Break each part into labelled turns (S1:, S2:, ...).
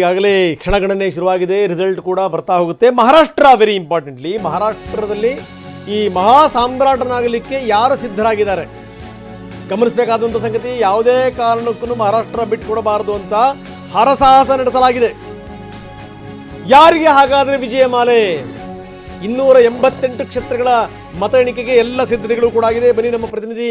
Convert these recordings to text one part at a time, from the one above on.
S1: ಈಗಾಗಲೇ ಕ್ಷಣಗಣನೆ ಶುರುವಾಗಿದೆ. ರಿಸಲ್ಟ್ ಕೂಡ ಬರ್ತಾ ಹೋಗುತ್ತೆ. ಮಹಾರಾಷ್ಟ್ರ ವೆರಿ ಇಂಪಾರ್ಟೆಂಟ್ಲಿ ಮಹಾರಾಷ್ಟ್ರದಲ್ಲಿ ಈ ಮಹಾ ಸಾಮ್ರಾಟನಾಗಲಿಕ್ಕೆ ಯಾರು ಸಿದ್ಧರಾಗಿದ್ದಾರೆ? ಗಮನಿಸಬೇಕಾದಂಥ ಸಂಗತಿ, ಯಾವುದೇ ಕಾರಣಕ್ಕೂ ಮಹಾರಾಷ್ಟ್ರ ಬಿಟ್ಟುಕೊಡಬಾರದು ಅಂತ ಹರಸಾಹಸ ನಡೆಸಲಾಗಿದೆ. ಯಾರಿಗೆ ಹಾಗಾದರೆ ವಿಜಯಮಾಲೆ ಇನ್ನೂರ ಎಂಬತ್ತೆಂಟು ಕ್ಷೇತ್ರಗಳ ಮತ ಎಣಿಕೆಗೆ ಎಲ್ಲ ಸಿದ್ಧತೆಗಳು ಕೂಡ ಆಗಿದೆ. ಬನ್ನಿ ನಮ್ಮ ಪ್ರತಿನಿಧಿ.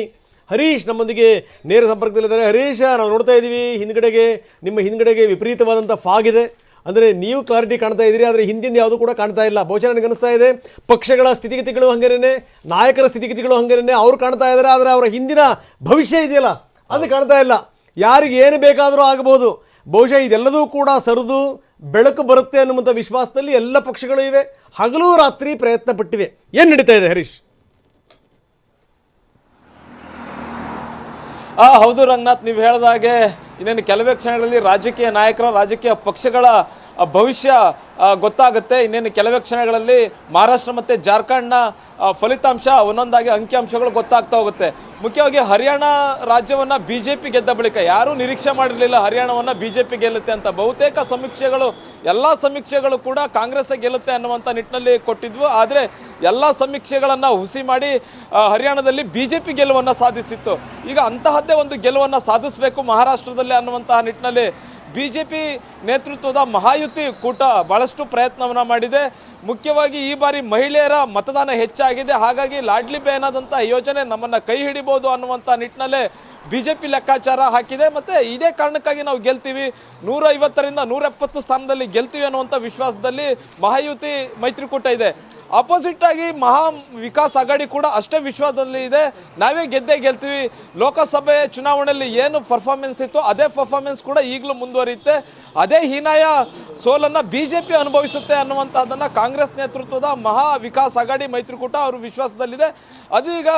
S1: ಹರೀಶ್ ನಮ್ಮೊಂದಿಗೆ ನೇರ ಸಂಪರ್ಕದಲ್ಲಿದ್ದಾರೆ. ಹರೀಶ ನಾವು ನೋಡ್ತಾ ಇದ್ದೀವಿ ಹಿಂದ್ಗಡೆಗೆ ನಿಮ್ಮ ಹಿಂದ್ಗಡೆಗೆ ವಿಪರೀತವಾದಂಥ ಫಾಗ್ ಇದೆ. ಅಂದರೆ ನೀವು ಕ್ಲಾರಿಟಿ ಕಾಣ್ತಾ ಇದ್ದೀರಿ ಆದರೆ ಹಿಂದಿನ ಯಾವುದು ಕೂಡ ಕಾಣ್ತಾ ಇಲ್ಲ. ಬಹುಶಃ ನನಗೆ ಅನಿಸ್ತಾ ಇದೆ ಪಕ್ಷಗಳ ಸ್ಥಿತಿಗತಿಗಳು ಹಂಗೇನೆ ನಾಯಕರ ಸ್ಥಿತಿಗತಿಗಳು ಹಂಗೇನೆ ಅವ್ರು ಕಾಣ್ತಾ ಇದ್ದಾರೆ ಆದರೆ ಅವರ ಹಿಂದಿನ ಭವಿಷ್ಯ ಇದೆಯಲ್ಲ ಅದು ಕಾಣ್ತಾ ಇಲ್ಲ. ಯಾರಿಗೆ ಏನು ಬೇಕಾದರೂ ಆಗಬಹುದು ಬಹುಶಃ ಇದೆಲ್ಲದೂ ಕೂಡ ಸರಿದು ಬೆಳಕು ಬರುತ್ತೆ ಅನ್ನುವಂಥ ವಿಶ್ವಾಸದಲ್ಲಿ ಎಲ್ಲ ಪಕ್ಷಗಳು ಇವೆ. ಹಗಲು ರಾತ್ರಿ ಪ್ರಯತ್ನ ಪಟ್ಟಿವೆ ಏನು ನಡೀತಾ ಇದೆ ಹರೀಶ್?
S2: ಆ ಹೌದು ರಂಗನಾಥ್ ನೀವು ಹೇಳ್ದಾಗೆ ಇನ್ನೇನು ಕೆಲವೇ ಕ್ಷಣಗಳಲ್ಲಿ ರಾಜಕೀಯ ನಾಯಕರ, ರಾಜಕೀಯ ಪಕ್ಷಗಳ ಭವಿಷ್ಯ ಗೊತ್ತಾಗುತ್ತೆ. ಇನ್ನೇನು ಕೆಲವೇ ಕ್ಷಣಗಳಲ್ಲಿ ಮಹಾರಾಷ್ಟ್ರ ಮತ್ತು ಜಾರ್ಖಂಡ್ನ ಫಲಿತಾಂಶ, ಒಂದೊಂದಾಗಿ ಅಂಕಿಅಂಶಗಳು ಗೊತ್ತಾಗ್ತಾ ಹೋಗುತ್ತೆ. ಮುಖ್ಯವಾಗಿ ಹರಿಯಾಣ ರಾಜ್ಯವನ್ನು ಬಿ ಜೆ ಪಿ ಗೆದ್ದ ಬಳಿಕ ಯಾರೂ ನಿರೀಕ್ಷೆ ಮಾಡಿರಲಿಲ್ಲ ಹರಿಯಾಣವನ್ನು ಬಿ ಜೆ ಪಿ ಗೆಲ್ಲುತ್ತೆ ಅಂತ. ಬಹುತೇಕ ಸಮೀಕ್ಷೆಗಳು, ಎಲ್ಲ ಸಮೀಕ್ಷೆಗಳು ಕೂಡ ಕಾಂಗ್ರೆಸ್ ಗೆಲ್ಲುತ್ತೆ ಅನ್ನುವಂಥ ನಿಟ್ಟಿನಲ್ಲಿ ಕೊಟ್ಟಿದ್ವು. ಆದರೆ ಎಲ್ಲ ಸಮೀಕ್ಷೆಗಳನ್ನು ಹುಸಿ ಮಾಡಿ ಹರಿಯಾಣದಲ್ಲಿ ಬಿ ಜೆ ಪಿ ಗೆಲುವನ್ನು ಸಾಧಿಸಿತ್ತು. ಈಗ ಅಂತಹದ್ದೇ ಒಂದು ಗೆಲುವನ್ನು ಸಾಧಿಸಬೇಕು ಮಹಾರಾಷ್ಟ್ರದಲ್ಲಿ ಅನ್ನುವಂತಹ ನಿಟ್ಟಿನಲ್ಲಿ ಬಿ ಜೆ ಪಿ ನೇತೃತ್ವದ ಮಹಾಯುತಿ ಕೂಟ ಬಹಳಷ್ಟು ಪ್ರಯತ್ನವನ್ನು ಮಾಡಿದೆ. ಮುಖ್ಯವಾಗಿ ಈ ಬಾರಿ ಮಹಿಳೆಯರ ಮತದಾನ ಹೆಚ್ಚಾಗಿದೆ. ಹಾಗಾಗಿ ಲಾಡ್ಲಿ ಬೇನಾದಂಥ ಯೋಜನೆ ನಮ್ಮನ್ನು ಕೈ ಹಿಡಿಬೋದು ಅನ್ನುವಂಥ ನಿಟ್ಟಿನಲ್ಲೇ ಬಿ ಜೆ ಪಿ ಲೆಕ್ಕಾಚಾರ ಹಾಕಿದೆ. ಮತ್ತು ಇದೇ ಕಾರಣಕ್ಕಾಗಿ ನಾವು ಗೆಲ್ತೀವಿ. ನೂರ ಐವತ್ತರಿಂದ ನೂರ ಎಪ್ಪತ್ತು ಸ್ಥಾನದಲ್ಲಿ ಗೆಲ್ತೀವಿ ಅನ್ನುವಂಥ ವಿಶ್ವಾಸದಲ್ಲಿ ಮಹಾಯುತಿ ಮೈತ್ರಿಕೂಟ ಇದೆ. ಅಪೋಸಿಟ್ ಆಗಿ ಮಹಾ ವಿಕಾಸ್ ಅಘಾಡಿ ಕೂಡ ಅಷ್ಟೇ ವಿಶ್ವಾಸದಲ್ಲಿ ಇದೆ. ನಾವೇ ಗೆದ್ದೇ ಗೆಲ್ತೀವಿ. ಲೋಕಸಭೆ ಚುನಾವಣೆಯಲ್ಲಿ ಏನು ಪರ್ಫಾರ್ಮೆನ್ಸ್ ಇತ್ತು ಅದೇ ಪರ್ಫಾರ್ಮೆನ್ಸ್ ಕೂಡ ಈಗಲೂ ಮುಂದುವರಿಯುತ್ತೆ. ಅದೇ ಹೀನಾಯ ಸೋಲನ್ನು ಬಿ ಜೆ ಪಿ ಅನುಭವಿಸುತ್ತೆ ಅನ್ನುವಂಥದ್ದನ್ನು ಕಾಂಗ್ರೆಸ್ ನೇತೃತ್ವದ ಮಹಾ ವಿಕಾಸ್ ಅಘಾಡಿ ಮೈತ್ರಿಕೂಟ ಅವರು ವಿಶ್ವಾಸದಲ್ಲಿದೆ. ಅದೀಗ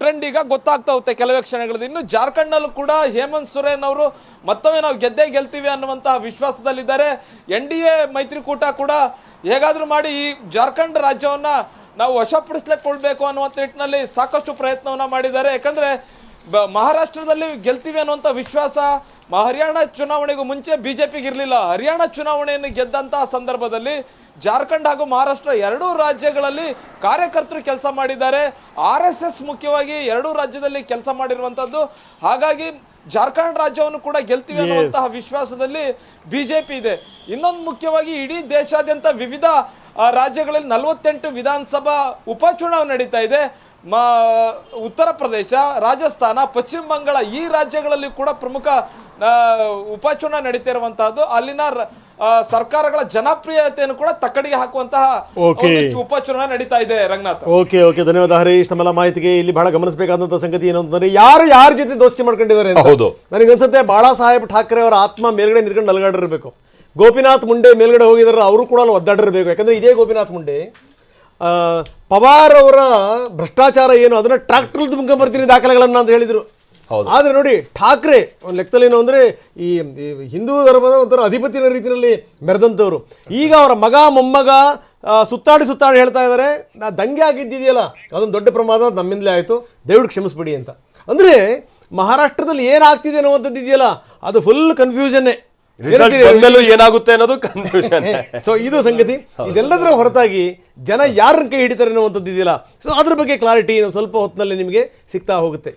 S2: ಟ್ರೆಂಡ್ ಈಗ ಗೊತ್ತಾಗ್ತಾ ಹೋಗುತ್ತೆ ಕೆಲವೇ ಕ್ಷಣಗಳಲ್ಲಿ. ಇನ್ನು ಜಾರ್ಖಂಡ್ನಲ್ಲೂ ಕೂಡ ಹೇಮಂತ್ ಸೊರೇನ್ ಅವರು ಮತ್ತೊಮ್ಮೆ ನಾವು ಗೆದ್ದೇ ಗೆಲ್ತೀವಿ ಅನ್ನುವಂತಹ ವಿಶ್ವಾಸದಲ್ಲಿದ್ದಾರೆ. ಎನ್ ಡಿ ಎ ಮೈತ್ರಿಕೂಟ ಕೂಡ ಹೇಗಾದರೂ ಮಾಡಿ ಈ ಜಾರ್ಖಂಡ್ ರಾಜ್ಯವನ್ನ ನಾವು ವಶಪಡಿಸ್ಲಿಕ್ಕೊಳ್ಬೇಕು ಅನ್ನುವಂಥ ನಿಟ್ಟಿನಲ್ಲಿ ಸಾಕಷ್ಟು ಪ್ರಯತ್ನವನ್ನ ಮಾಡಿದ್ದಾರೆ. ಯಾಕಂದ್ರೆ ಬ- ಮಹಾರಾಷ್ಟ್ರದಲ್ಲಿ ಗೆಲ್ತೀವಿ ಅನ್ನುವಂಥ ವಿಶ್ವಾಸ ಹರಿಯಾಣ ಚುನಾವಣೆಗೂ ಮುಂಚೆ ಬಿಜೆಪಿಗೆ ಇರಲಿಲ್ಲ. ಹರಿಯಾಣ ಚುನಾವಣೆಯನ್ನು ಗೆದ್ದಂತಹ ಸಂದರ್ಭದಲ್ಲಿ ಜಾರ್ಖಂಡ್ ಹಾಗೂ ಮಹಾರಾಷ್ಟ್ರ ಎರಡೂ ರಾಜ್ಯಗಳಲ್ಲಿ ಕಾರ್ಯಕರ್ತರು ಕೆಲಸ ಮಾಡಿದ್ದಾರೆ. ಆರ್ ಎಸ್ ಎಸ್ ಮುಖ್ಯವಾಗಿ ಎರಡೂ ರಾಜ್ಯದಲ್ಲಿ ಕೆಲಸ ಮಾಡಿರುವಂಥದ್ದು ಹಾಗಾಗಿ ಜಾರ್ಖಂಡ್ ರಾಜ್ಯವನ್ನು ಕೂಡ ಗೆಲ್ತೀವಿ ಅನ್ನುವಂತಹ ವಿಶ್ವಾಸದಲ್ಲಿ ಬಿಜೆಪಿ ಇದೆ. ಇನ್ನೊಂದು ಮುಖ್ಯವಾಗಿ ಇಡೀ ದೇಶಾದ್ಯಂತ ವಿವಿಧ ಆ, ರಾಜ್ಯಗಳಲ್ಲಿ ನಲವತ್ತೆಂಟು ವಿಧಾನಸಭಾ ಉಪಚುನಾವಣೆ ನಡೀತಾ ಇದೆ. ಮ ಉತ್ತರ ಪ್ರದೇಶ ರಾಜಸ್ಥಾನ ಪಶ್ಚಿಮ ಬಂಗಾಳ ಈ ರಾಜ್ಯಗಳಲ್ಲಿ ಕೂಡ ಪ್ರಮುಖ ಉಪಚುನಾವಣೆ ನಡೀತಾ ಇರುವಂತಹದ್ದು. ಅಲ್ಲಿನ ರ- ಸರ್ಕಾರಗಳ ಜನಪ್ರಿಯತೆಯನ್ನು ಕೂಡ ತಕ್ಕಡಿಗೆ ಹಾಕುವಂತಹ ಉಪಚುನಾವಣೆ ನಡೀತಾ ಇದೆ ರಂಗನಾಥ್.
S1: ಓಕೆ ಓಕೆ ಧನ್ಯವಾದ ಹರೀಶ್ ತಮ್ಮೆಲ್ಲ ಮಾಹಿತಿಗೆ ಇಲ್ಲಿ ಬಹಳ ಗಮನಿಸಬೇಕಾದಂಥ ಸಂಗತಿ ಏನು ಅಂತಂದ್ರೆ ಯಾರು ಯಾರ ಜೊತೆ ದೋಸ್ತಿ ಮಾಡ್ಕೊಂಡಿದ್ದಾರೆ ಅಂತ.
S3: ಹೌದು.
S1: ನನಗನ್ಸುತ್ತೆ ಬಾಳಾ ಸಾಹೇಬ್ ಠಾಕ್ರೆ ಅವರ ಆತ್ಮ ಮೇಲ್ಗಡೆ ನಿಂತ್ಕೊಂಡು ಅಲಗಾಡಿರ್ಬೇಕು ಗೋಪಿನಾಥ್ ಮುಂಡೆ ಮೇಲ್ಗಡೆ ಹೋಗಿದಾರೆ ಅವರು ಕೂಡ ಅಲ್ಲಿ ಒದ್ದಾಡಿರಬೇಕು. ಯಾಕಂದ್ರೆ ಇದೇ ಗೋಪಿನಾಥ್ ಮುಂಡೆ. ಪವಾರ್ ಅವರ ಭ್ರಷ್ಟಾಚಾರ ಏನು ಅದನ್ನ ಟ್ರಾಕ್ಟರ್ ತುಂಬ್ಕೊಂಬರ್ತೀನಿ ದಾಖಲೆಗಳನ್ನ ಅಂತ ಹೇಳಿದ್ರು.
S3: ಹೌದು.
S1: ಆದ್ರೆ ನೋಡಿ ಠಾಕ್ರೆ ಒಂದು ಲೆಕ್ಕದಲ್ಲಿ ಏನು ಅಂದ್ರೆ ಈ ಹಿಂದೂ ಧರ್ಮದ ಒಂಥರ ಅಧಿಪತಿನ ರೀತಿಯಲ್ಲಿ ಮೆರೆದಂಥವ್ರು. ಈಗ ಅವರ ಮಗ ಮೊಮ್ಮಗ ಸುತ್ತಾಡಿ ಸುತ್ತಾಡಿ ಹೇಳ್ತಾ ಇದ್ದಾರೆ ನಾ ದಂಗೆ ಆಗಿದ್ದಿದೆಯಲ್ಲ ಅದೊಂದು ದೊಡ್ಡ ಪ್ರಮಾದ ನಮ್ಮಿಂದಲೇ ಆಯಿತು ದಯವಿಟ್ಟು ಕ್ಷಮಿಸ್ಬಿಡಿ ಅಂತ. ಅಂದ್ರೆ ಮಹಾರಾಷ್ಟ್ರದಲ್ಲಿ ಏನಾಗ್ತಿದೆ ಅನ್ನುವಂಥದ್ದು ಇದೆಯಲ್ಲ ಅದು ಫುಲ್ ಕನ್ಫ್ಯೂಷನ್ನೇ
S3: ಬಂದ್ಮೇಲೂ ಏನಾಗುತ್ತೆ ಅನ್ನೋದು ಕನ್ಫ್ಯೂಷನ್
S1: ಸೊ ಇದು ಸಂಗತಿ. ಇದೆಲ್ಲದರ ಹೊರತಾಗಿ ಜನ ಯಾರನ್ನ ಕೈ ಹಿಡಿತಾರೆ ಅನ್ನುವಂಥದ್ದು ಇದೆಯಲ್ಲ? ಸೊ ಅದ್ರ ಬಗ್ಗೆ ಕ್ಲಾರಿಟಿ ಸ್ವಲ್ಪ ಹೊತ್ತಿನಲ್ಲಿ ನಿಮಗೆ ಸಿಗ್ತಾ ಹೋಗುತ್ತೆ.